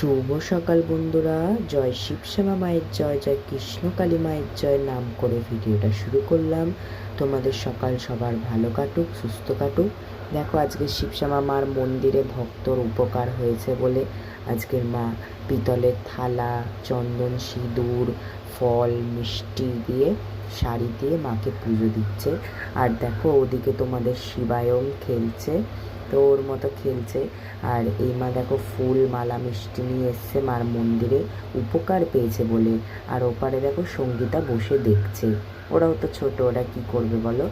শুভ সকাল বন্ধুরা। জয় শিবশ্যামা মায়ের জয় জয় কৃষ্ণকালী মায়ের জয় নাম করে ভিডিওটা শুরু করলাম। তোমাদের সকাল সবার ভালো কাটুক, সুস্থ কাটুক। দেখো, আজকে শিবশ্যামা মার মন্দিরে ভক্তর উপকার হয়েছে বলে আজকের মা পিতলের থালা, চন্দন, সিঁদুর, ফল, মিষ্টি দিয়ে শাড়ি দিয়ে মাকে পুজো দিচ্ছে। আর দেখো, ওদিকে তোমাদের শিবায়ন খেলছে। তো ওর মতো খেলছে। আর এই মা দেখো ফুল মালা মিষ্টি নিয়ে এসছে মার মন্দিরে। উপকার পেয়েছে বলে। আর ওপারে দেখো সঙ্গীতা বসে দেখছে। ওরাও তো ছোট, ওরা কি করবে বলো?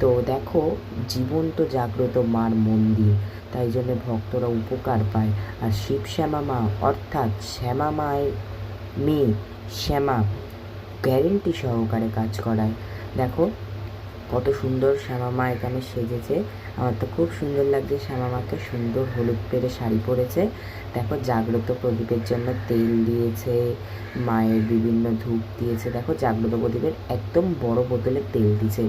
তো দেখো জীবন্ত জাগ্রত মার মন্দির। তাই জন্য ভক্তরা উপকার পায়। আর শিব শ্যামা মা, অর্থাৎ শ্যামা মায়ের মেয়ে শ্যামা গ্যারেন্টি সহকারে কাজ করায়। দেখো কত সুন্দর শ্যামা মা এখানে সেজেছে। আমার তো খুব সুন্দর লাগছে শ্যামা মাকে সুন্দর হলুদ পেরে শাড়ি পরেছে। দেখো জাগ্রত প্রদীপের জন্য তেল দিয়েছে, মায়ের বিভিন্ন ধূপ দিয়েছে। দেখো জাগ্রত প্রদীপের একদম বড় বোতলে তেল দিছে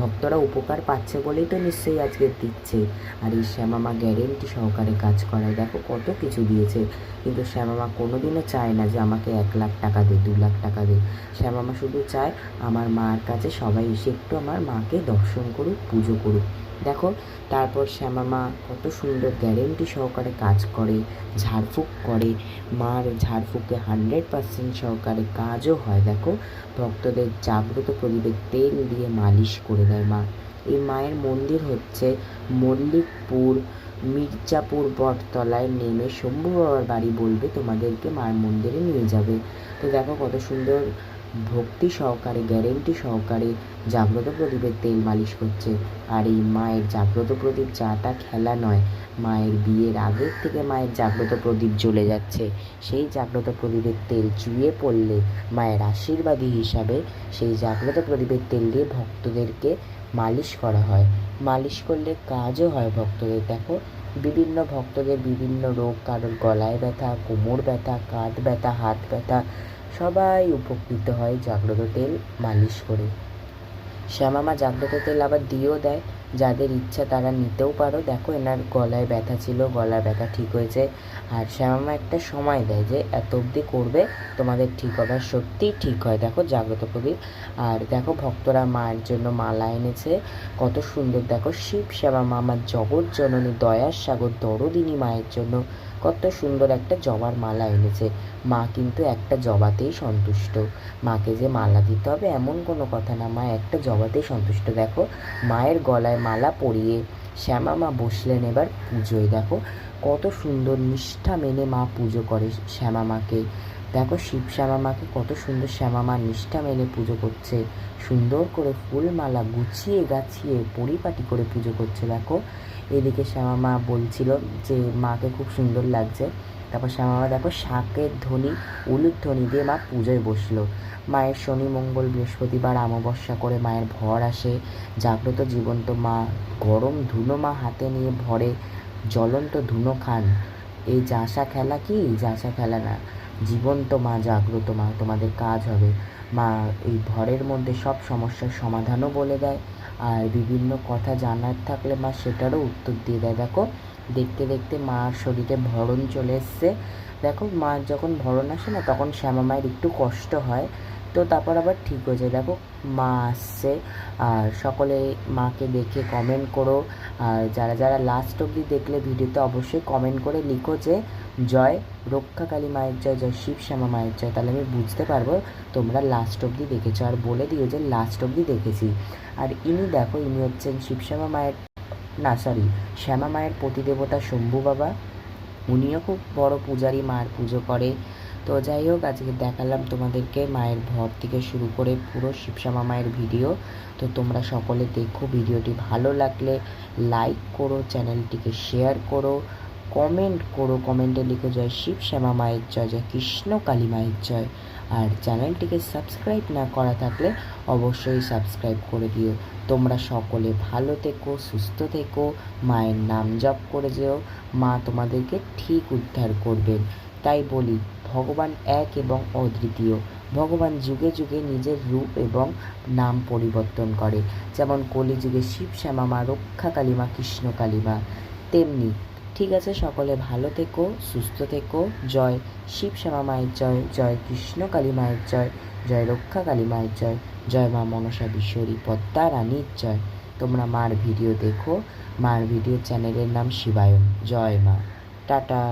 ভক্তরা উপকার পাচ্ছে বলেই তো নিশ্চয়ই আজকে দিচ্ছে। আর এই শ্যামা মা গ্যারেন্টি সহকারে কাজ করায়। দেখো কত কিছু দিয়েছে। কিন্তু শ্যামা মা কোনোদিনও চায় না যে আমাকে এক লাখ টাকা দে, দু লাখ টাকা দে। শ্যামা মা শুধু চায় আমার মার কাছে সবাই এসে একটু আমার মাকে দর্শন করুক পুজো করুক দেখো, তারপর শ্যামা মা কত সুন্দর গ্যারেন্টি সহকারে কাজ করে, ঝাড়ফুঁক করে। মার ঝাড়ফুঁকে হান্ড্রেড পার্সেন্ট সহকারে কাজও হয়, দেখো। ভক্তদের জাগ্রত প্রদীপের তেল দিয়ে মালিশ করে দেয় মা। এই মায়ের মন্দির হচ্ছে মল্লিকপুর, মির্জাপুর বটতলায় নেমে শম্ভু বাবার বাড়ি বলবে তোমাদেরকে মার মন্দিরে নিয়ে যাবে। তো দেখো কত সুন্দর ভক্তি সহকারে গ্যারেন্টি সহকারে জাগ্রত প্রদীপের তেল মালিশ করছে আর এই মায়ের জাগ্রত প্রদীপ চাটা খেলা নয়, মায়ের বিয়ের আগের থেকে মায়ের জাগ্রত প্রদীপ জ্বলে যাচ্ছে। সেই জাগ্রত প্রদীপের তেল চুইয়ে পড়লে মায়ের আশীর্বাদী হিসাবে সেই জাগ্রত প্রদীপের তেল দিয়ে ভক্তদেরকে মালিশ করা হয়। মালিশ করলে কাজও হয় ভক্তদের, দেখো। বিভিন্ন ভক্তদের বিভিন্ন রোগ, কারোর গলায় ব্যথা, কোমর ব্যথা, কাঁধ ব্যথা, হাত ব্যথা সবাই উপকৃত হয় জাগ্রত তেল মালিশ করে। শ্যামামা জাগ্রত তেল আবার দিয়েও দেয়। যাদের ইচ্ছা তারা নিতেও পারো। দেখো, এনার গলায় ব্যথা ছিল, গলার ব্যথা ঠিক হয়েছে। আর শ্যামামা একটা সময় দেয় যে, এত অবধি করবে, তোমাদের ঠিক হবে আর সত্যিই ঠিক হয়। দেখো, জাগ্রত প্রদীপ। আর দেখো, ভক্তরা মায়ের জন্য মালা এনেছে। কত সুন্দর। দেখো, শিব শ্যামা মা আমার জগৎ জননী, দয়ার সাগর, দরদিনী মায়ের জন্য কত সুন্দর একটা জবার মালা এনেছে। মা কিন্তু একটা জবাতেই সন্তুষ্ট। মাকে যে মালা দিতে হবে এমন কোনো কথা না। মা একটা জবাতেই সন্তুষ্ট। দেখো, মায়ের গলায় মালা পরিয়ে শ্যামা মা বসলেন এবার পুজোয়। দেখো, কত সুন্দর নিষ্ঠা মেনে মা পুজো করে শ্যামা মাকে দেখো, শিব শ্যামা মাকে কত সুন্দর শ্যামা মা নিষ্ঠা মেনে পুজো করছে। সুন্দর করে ফুলমালা গুছিয়ে গাছিয়ে পরিপাটি করে পুজো করছে। দেখো এদিকে শ্যামা মা বলছিল যে, মাকে খুব সুন্দর লাগছে। তারপর শ্যামা মা দেখো শাকের ধ্বনি, উলুর ধ্বনি দিয়ে মা পুজোয় বসল। মায়ের শনি, মঙ্গল, বৃহস্পতিবার অমাবস্যা করে মায়ের ভর আসে। জাগ্রত জীবন্ত মা, গরম ধুনো মা হাতে নিয়ে ভরে জ্বলন্ত ধুনো খান। এই জাসা খেলা কি? জাসা খেলা না। জীবন্ত মা, জাগ্রত মা, তোমাদের কাজ হবে। মা এই ভরের মধ্যে সব সমস্যার সমাধানও বলে দেয়। আর বিভিন্ন কথা জানার থাকলে মা সেটারও উত্তর দিয়ে দেয়। দেখো, দেখতে দেখতে মার শরীরে ভরণ চলে এসছে। দেখো, মার যখন ভরণ আসে না, তখন শ্যামা মায়ের একটু কষ্ট হয়। তো তারপর আবার ঠিক হয়ে যায়। দেখো মা আসছে, আর সকলে মাকে দেখে কমেন্ট করো। আর যারা যারা লাস্ট অবধি দেখলে ভিডিওতে অবশ্যই কমেন্ট করে লিখো যে, জয় রক্ষাকালী মায়ের জয় জয় শিব শ্যামা মায়ের জয়। তাহলে আমি বুঝতে পারব তোমরা লাস্ট অবধি দেখেছ। আর বলে দিও যে লাস্ট অবধি দেখেছি। আর ইনি দেখো, ইনি হচ্ছেন শিবশ্যামা মায়ের, না সরি শ্যামা মায়ের প্রতিদেবতা শম্ভু বাবা। উনিও খুব বড় পূজারি, মার পুজো করে। তো যাই হোক, আজকে দেখালাম তোমাদেরকে মায়ের ভর থেকে শুরু করে পুরো শিবশ্যামা মায়ের ভিডিও। তো তোমরা সকলে দেখো ভিডিওটি ভালো লাগলে লাইক করো, চ্যানেলটিকে শেয়ার করো কমেন্ট করো। কমেন্টে লিখো, জয় শিব শ্যামা মায়ের জয় জয় কৃষ্ণ কালী মায়ের জয়। আর চ্যানেলটিকে সাবস্ক্রাইব না করা থাকলে অবশ্যই সাবস্ক্রাইব করে দিও। তোমরা সকলে ভালো থেকো, সুস্থ থেকো, মায়ের নাম জপ করে যেও, মা তোমাদেরকে ঠিক উদ্ধার করবেন। তাই বলি, ভগবান এক এবং অদ্বিতীয়। ভগবান যুগে যুগে নিজের রূপ এবং নাম পরিবর্তন করে। যেমন কলিযুগে শিব শ্যামা, মা রক্ষা কালীমা কৃষ্ণ কালীমা তেমনি ঠিক আছে, সকলে ভালো থেকো, সুস্থ থেকো। জয় শিব শ্যামা মায়ের জয় জয় কৃষ্ণ কালী মায়ের জয় জয় রক্ষা কালী মায়ের জয় জয় মা মনসা বিশ্বরী পদ্মা রানীর জয়। তোমরা মার ভিডিও দেখো, মার ভিডিও চ্যানেলের নাম শিবায়ন। জয় মা। টাটা।